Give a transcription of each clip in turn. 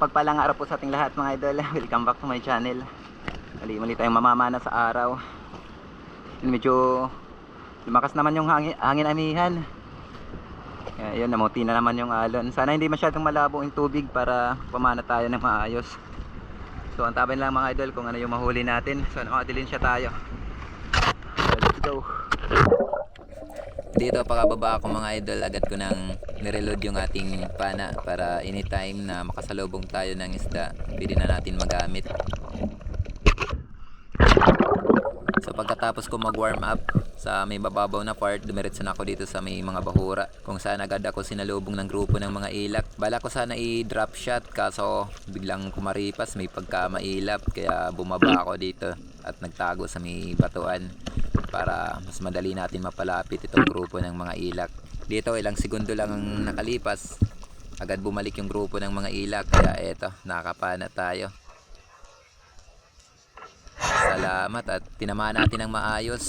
Mapagpalang araw po sa ating lahat mga idol. Welcome back to my channel. Mali mali tayong mamamana sa araw. Medyo lumakas naman yung hangin, hangin amihan. Kaya yun, namuti na naman yung alon. Sana hindi masyadong malabo yung tubig para pamana tayo ng maayos. So antabayan lang mga idol kung ano yung mahuli natin. So makadilin siya tayo. So, let's go. Dito pakababa ako mga idol, agad ko nang nireload yung ating pana para anytime na makasalubong tayo ng isda, pwede na natin magamit. So pagkatapos ko mag-warm up sa may bababaw na part, dumiretso na ako dito sa may mga bahura kung saan agad ako sinalubong ng grupo ng mga ilak. Bala ko sana i-drop shot kaso biglang kumaripas, may pagka mailap kaya bumaba ako dito at nagtago sa may batuan para mas madali natin mapalapit itong grupo ng mga ilak. Dito ilang segundo lang ang nakalipas, agad bumalik yung grupo ng mga ilak kaya eto, nakakapana tayo. Salamat at tinamaan natin ng maayos.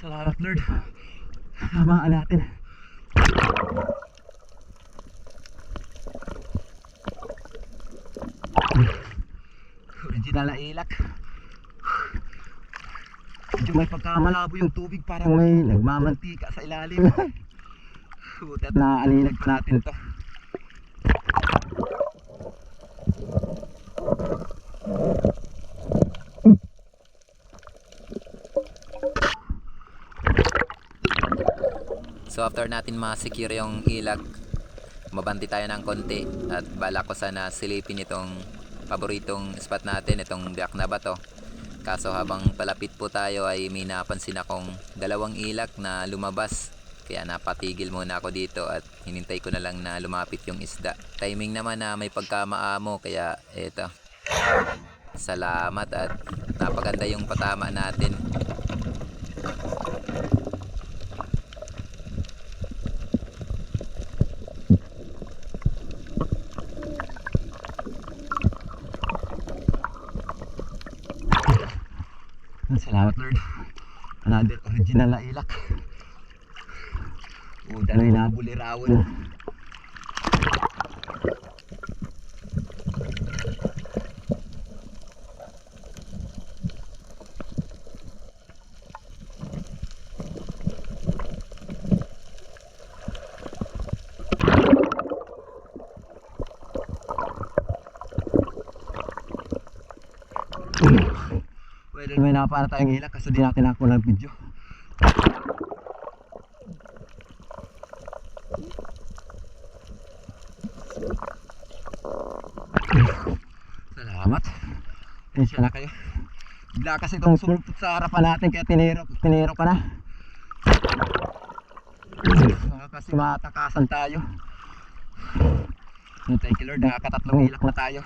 Salamat Lord. Hamaan natin. Original na ilak. Medyo may pagkamalabo yung tubig parang may nagmamantika sa ilalim. Buti at naalilag pa natin to. So after natin ma-secure yung ilak, mabanti tayo ng konti at balak ko sana silipin itong paboritong spot natin, itong biak na bato. Kaso habang palapit po tayo ay may napansin akong dalawang ilak na lumabas. Kaya napatigil muna ako dito at hinintay ko na lang na lumapit yung isda. Timing naman na may pagkamaamo kaya eto. Salamat at napaganda yung patama natin. Salamat Lord. Another original na ilak. Uda na inabulirawan. Pwede may nakapara tayong ilak kasi di natin ako ng video. Salamat. Tensya na kayo. Bigla kasi itong sumulpot sa harapan natin kaya tiniro, tiniro ka na. Kasi matakasan tayo. Thank you Lord, nakakatatlong ilak na tayo.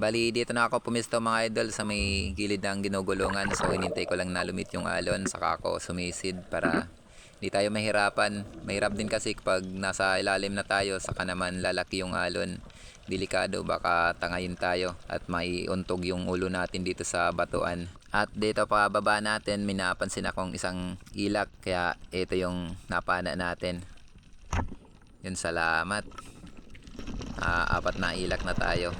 Bali, dito na ako pumisto mga idol sa may gilid ng ginugulungan. So, inintay ko lang na lumit yung alon. Saka ako sumisid para hindi tayo mahirapan. Mahirap din kasi pag nasa ilalim na tayo, saka naman lalaki yung alon. Delikado, baka tangayin tayo at maiuntog yung ulo natin dito sa batuan. At dito pa baba natin, may napansin akong isang ilak. Kaya ito yung napana natin. Yun, salamat. Ah, apat na ilak na tayo.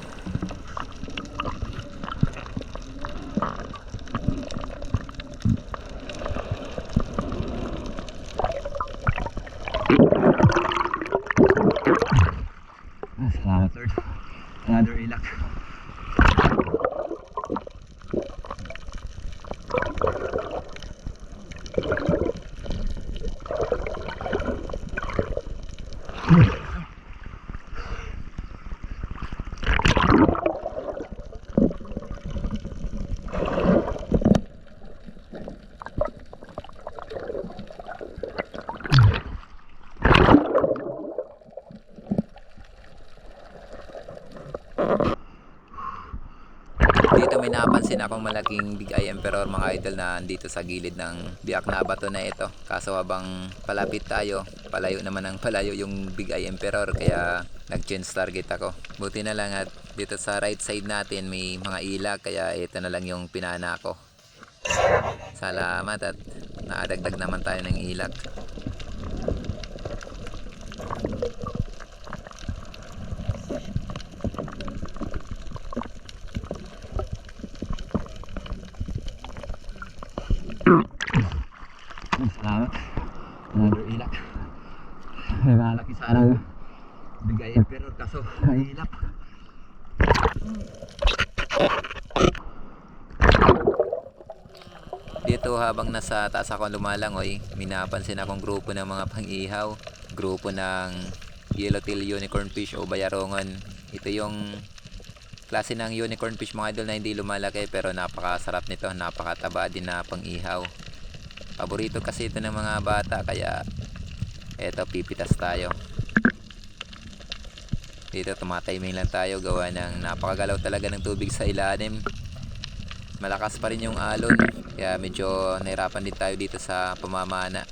Come on. Napansin akong malaking Big Eye Emperor mga idol na andito sa gilid ng biyak na bato na ito. Kaso habang palapit tayo, palayo naman ang palayo yung Big Eye Emperor kaya nag-change target ako. Buti na lang at dito sa right side natin may mga ilag kaya ito na lang yung pinana ko. Salamat at nakadagdag naman tayo ng ilag. Salamat. Another ilak. May malaki sana bigay pero kaso mahilap. Dito habang nasa taas ako lumalangoy, may napansin akong grupo ng mga pang-ihaw. Grupo ng yellowtail unicorn fish o bayarongon. Ito yung klase ng unicorn fish mga idol na hindi lumalaki pero napakasarap nito. Napakataba din na pang-ihaw. Paborito kasi ito ng mga bata kaya eto pipitas tayo. Dito tumatayiming lang tayo. Gawa ng napakagalaw talaga ng tubig sa ilalim. Malakas pa rin yung alon. Kaya medyo nahirapan din tayo dito sa pamamana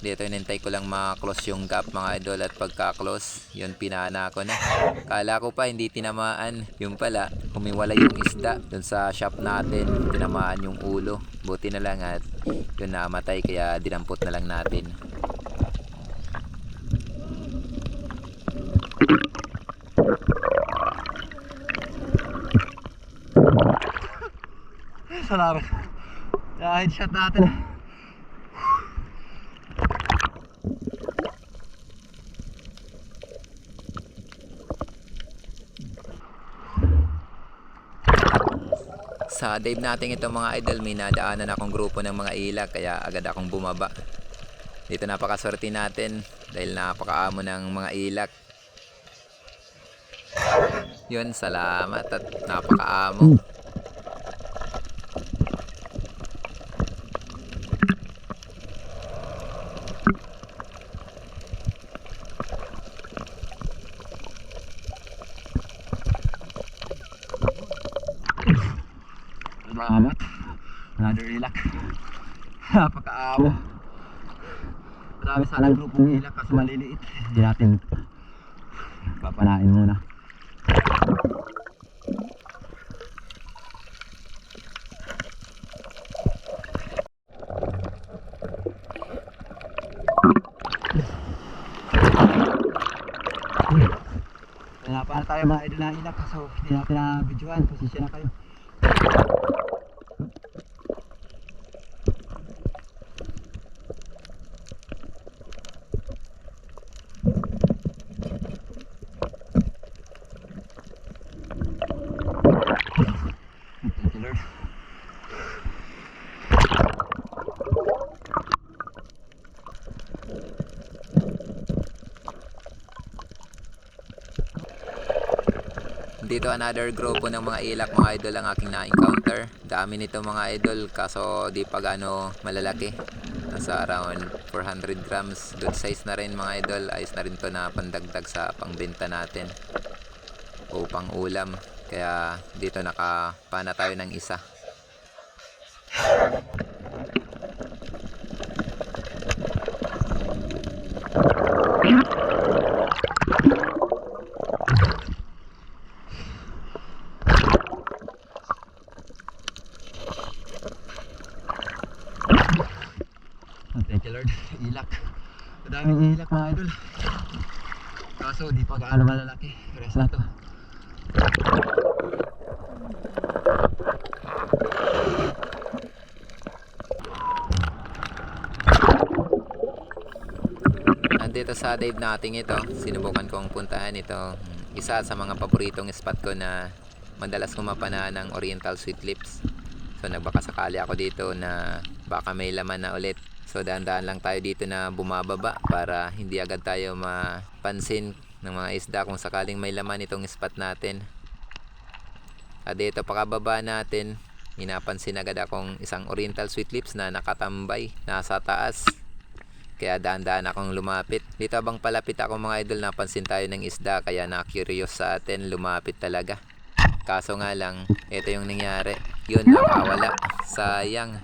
dito inintay ko lang ma-close yung gap mga idol at pagka-close yun pinana ko na. Kala ko pa hindi tinamaan. Yung pala humiwala yung isda dun sa shop natin. Tinamaan yung ulo. Buti na lang at yun namatay kaya dinampot na lang natin. Salamat. Ah, headshot natin. Sa dive natin ito mga idol, may nadaanan akong grupo ng mga ilag kaya agad akong bumaba. Dito napakaswerte natin dahil napakaamo ng mga ilak. Yun, salamat at napakaamo. Salamat. Another ilak. Napakaamo. Marami sanang grupong ilak kaso maliliit. Hindi natin papanain muna. Hanapan na tayo mga idol na ilak kaso hindi natin na videoan. Posisyon na kayo. Thank you, Lord. Dito another grupo ng mga ilak mga idol ang aking na-encounter. Dami nito mga idol kaso di pa gaano malalaki. Nasa around 400 grams. Good size na rin mga idol. Ayos na rin to na pandagdag sa pangbenta natin. O pang ulam. Kaya dito nakapana tayo ng isa. Oh, Thank you Lord. Ilak. Madaming ilak mga idol. Kaso di pa gaano malalaki. Rest na to. Andito sa dive natin ito, sinubukan kong puntahan ito. Isa sa mga paboritong spot ko na madalas kumapana ng Oriental Sweet Lips. So nagbaka sakali ako dito na baka may laman na ulit. So dahan-dahan lang tayo dito na bumababa para hindi agad tayo mapansin ng mga isda kung sakaling may laman itong spot natin. At dito pakababa natin, minapansin agad akong isang Oriental Sweet Lips na nakatambay nasa taas. Kaya daan-daan akong lumapit. Dito abang palapit ako mga idol, napansin tayo ng isda. Kaya na-curious sa atin, lumapit talaga. Kaso nga lang, ito yung nangyari. Yun, nakawala. Sayang.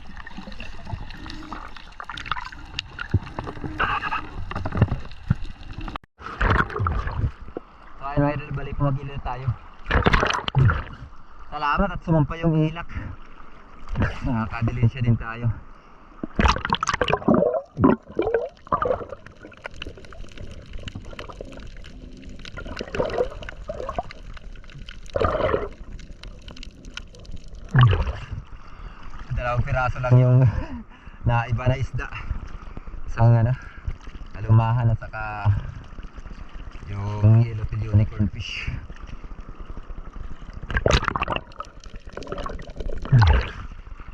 So ayun mga idol, balik magilid tayo. Salamat at sumampa yung ilak. Nakakadilin siya din tayo. Dalawang piraso lang yung naiba na isda. Isang ano, alumahan at saka yung yellowtail unicorn fish.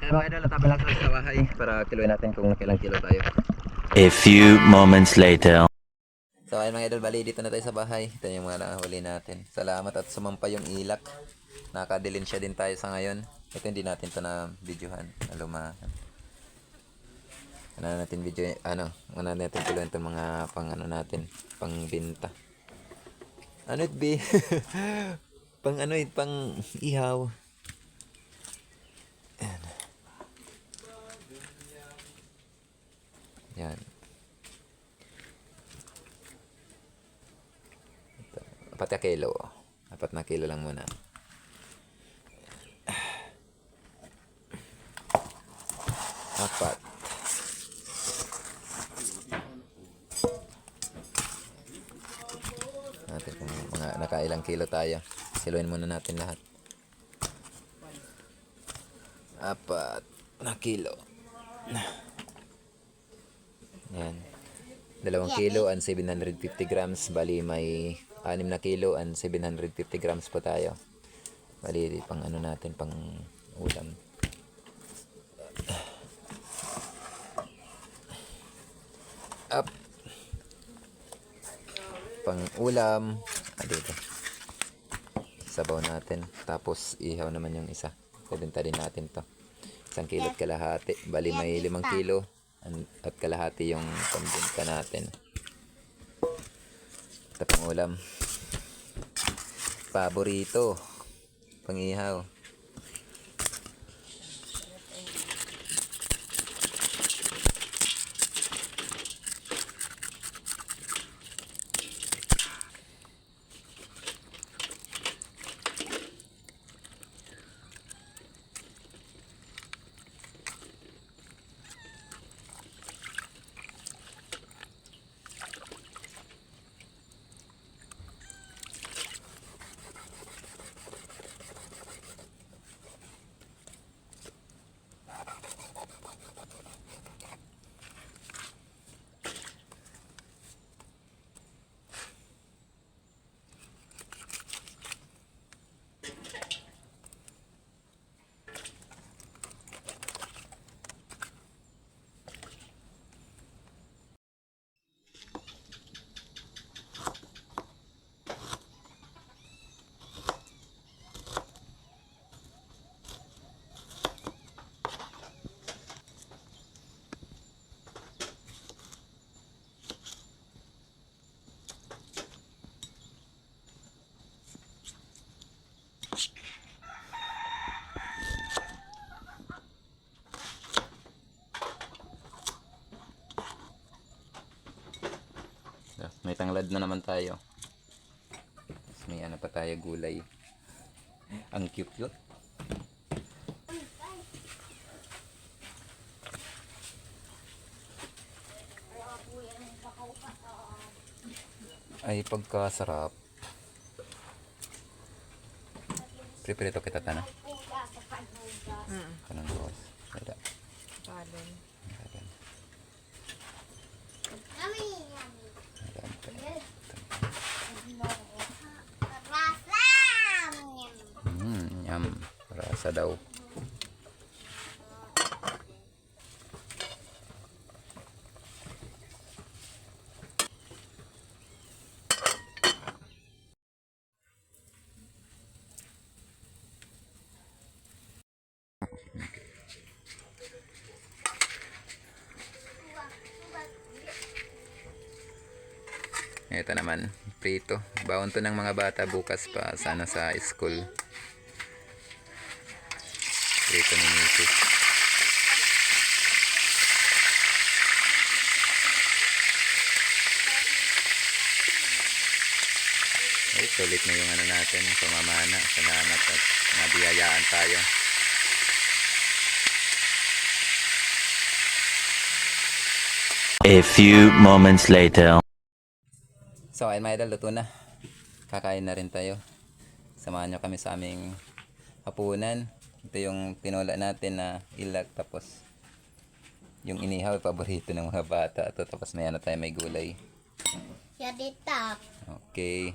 Kaya mga idol, tabi lang tayo sa bahay para kiluin natin kung kailang kilo tayo. A few moments later. So ayun mga idol, bali dito na tayo sa bahay. Ito yung mga nakahuli natin. Salamat at sumampa yung ilak. Nakadilin siya din tayo sa ngayon. Ito hindi natin to na videohan. Alumahan. Ano natin video, ano, ano natin tuloy itong mga pang ano natin, pang binta. Ano it be? pang ano it, pang ihaw. Ayan. Yan. Ito. Apat na kilo. Apat na kilo lang muna. Apat. Natin kung mga nakailang kilo tayo. Siluin muna natin lahat. Apat na kilo. 2 kilo eh. and 750 grams. Bali, may 6 na kilo and 750 grams po tayo. Bali, pang ano natin, pang ulam. Up. Pang ulam. Ah, dito. Sabaw natin. Tapos, ihaw naman yung isa. Pabinta din natin to. Isang kilo't kalahati. Bali, may 5 kilo at kalahati yung pambinta natin. Ito ulam. Paborito. Pangihaw. So, may tanglad na naman tayo. Tapos may ano pa tayo gulay. Ang cute cute. Ay pagkasarap. Prepare kita tana. Kanang boss. Wala. Pardon. Ayan. Yummy, yummy. lasa daw. Ito naman, prito. Baon to ng mga bata bukas pa sana sa school. Prito ni Mrs. Ay, sulit na yung ano natin, pamamana. Salamat at nabiyayaan tayo. A few moments later. So, ayun mga idol, luto na. Kakain na rin tayo. Samahan nyo kami sa aming hapunan. Ito yung tinola natin na ilag tapos yung inihaw, paborito ng mga bata. Ito, tapos may ano tayo, may gulay. Ya dito. Okay.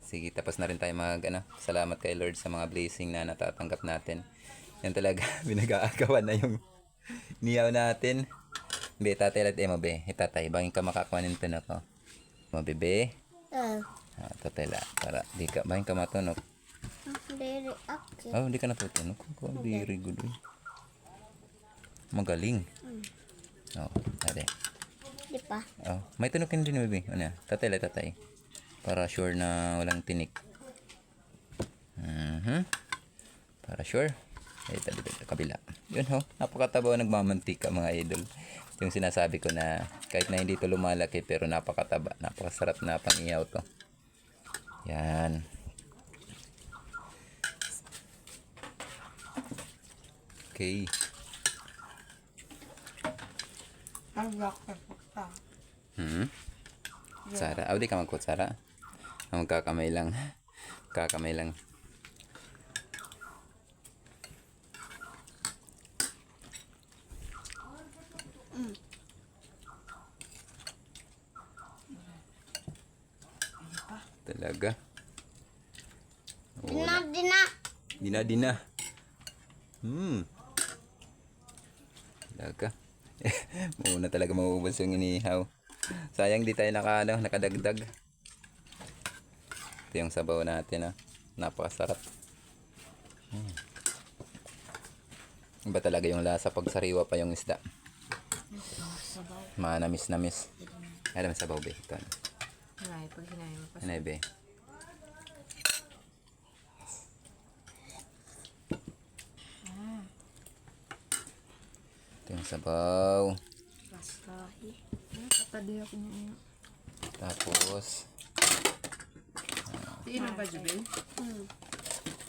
Sige, tapos na rin tayo mag, ano, salamat kay Lord sa mga blessing na natatanggap natin. Yan talaga, binag-aagawan na yung niyaw natin. Be, tatay lat emo be. Itatay, bangin ka makakuha nito na ko. Mo bebe. Uh, Ah, tatay la, para di ka, bangin ka matunog. Diri ako. Oh, hindi ka natutunog. Ko, very good. eh. Magaling. Oh, ate. Di pa. Oh, may tunukin din baby. Ano? Tatay tatay. Para sure na walang tinik. Mhm. Para sure. Ay, tabi tabi kabila. Yun ho, napakataba nagmamantika mga idol. Yung sinasabi ko na kahit na hindi to lumalaki pero napakataba, napakasarap na pang-iyaw to. Yan. Okay. Hmm? Sara, ah, di ka magkot, Sara. Ah, Magkakamay lang. Kakamay lang. Talaga. Dina, dina. Dina, dina. Hmm. Talaga. Muna talaga mauubos yung inihaw. Sayang di tayo naka, ano, nakadagdag. Ito yung sabaw natin ah. Napakasarap. Hmm. Iba talaga yung lasa pag sariwa pa yung isda. Manamis-namis. Ay, may sabaw be. Ito. Ay, pag hinahin mo pa. Ano be? Ito yung sabaw. Bastahi. Ay, katadi ako niya. Tapos, Tiin ba, Jubel? Hmm.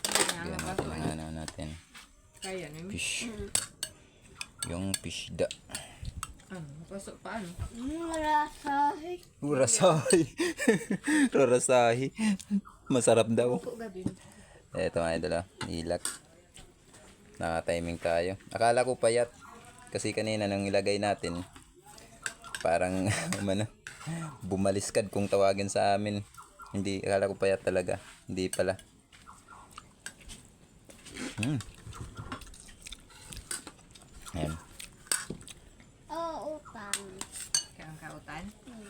bigyan natin ang ano natin. Kaya na mi. Fish. Yung fish da. Ano? Pasok pa ano? Murasahi. Rarasahi. Rarasahi. Masarap daw. Eto mga idol ah. Ilak. Naka-timing tayo. Akala ko payat. Kasi kanina nang ilagay natin, parang umano, bumaliskad kung tawagin sa amin. Hindi, akala ko payat talaga. Hindi pala. Hmm. Ayan. Oo, utang. Kaya ang kautan? Hmm.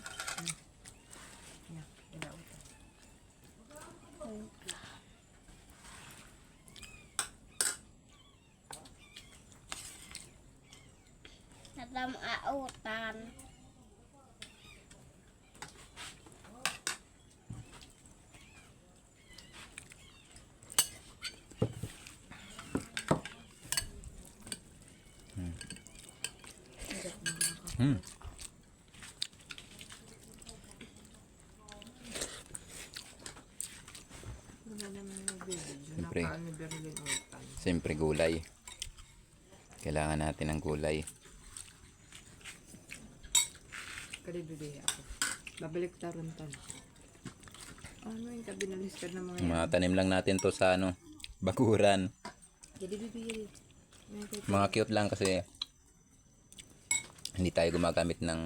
Yeah, ila utan. Natam autan. Hmm. Siyempre. Siyempre gulay. Kailangan natin ng gulay. Kadibigay ako. Babalik taron tan. Ano yung kabinalis ka ng mga yan? Mga tanim lang natin to sa ano, bakuran. Kay Mga cute lang kasi hindi tayo gumagamit ng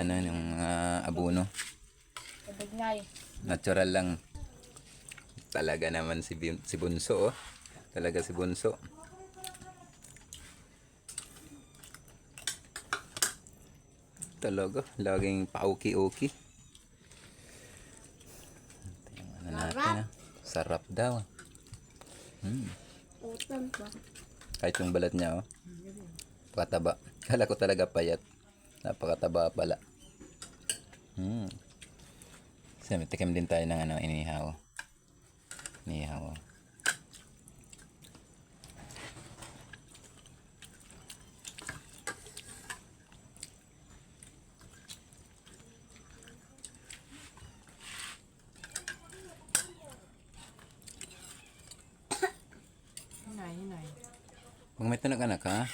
ano ng mga abono. Kabignay. Natural lang. Talaga naman si si Bunso oh. Talaga si Bunso. Talaga, laging pauki-uki. Ano natin ah. Sarap daw. Hmm. Kahit yung balat niya, oh. Pakataba. Kala ko talaga payat. Napakataba pala. Hmm. Sabi, tikim din tayo ng ano, inihaw. Inihaw. Kung may anak ha?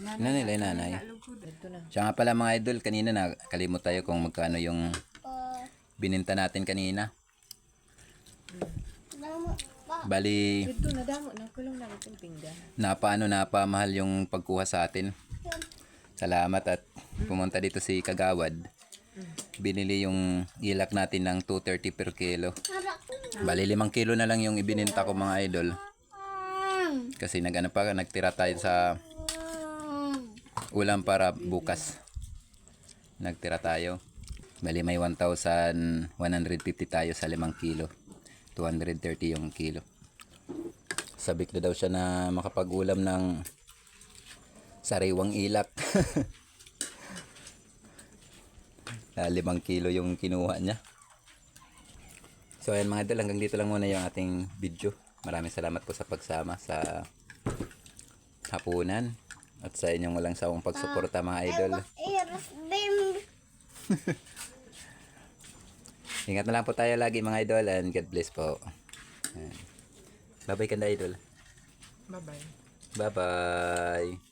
Nanay, nanay. Nalugod. Ito na. Siya nga pala mga idol, kanina na kalimut tayo kung magkano yung bininta natin kanina. Bali, Ito na damo na kulong na itong pinggan. napaano napamahal yung pagkuha sa atin. Salamat at pumunta dito si Kagawad. Binili yung ilak natin ng 230 per kilo. Bali 5 kilo na lang yung ibininta ko mga idol. Kasi nag ano pa, nagtira tayo sa ulam para bukas. Nagtira tayo. Bali may 1,150 tayo sa 5 kilo. 230 yung kilo. Sabik na daw siya na makapag-ulam ng sariwang ilak. Ah, limang kilo yung kinuha niya. So ayan mga idol, hanggang dito lang muna yung ating video. Maraming salamat po sa pagsama sa hapunan at sa inyong walang sawang pagsuporta mga idol. Ingat na lang po tayo lagi mga idol and God bless po. Bye-bye kanda idol. Bye-bye. Bye-bye.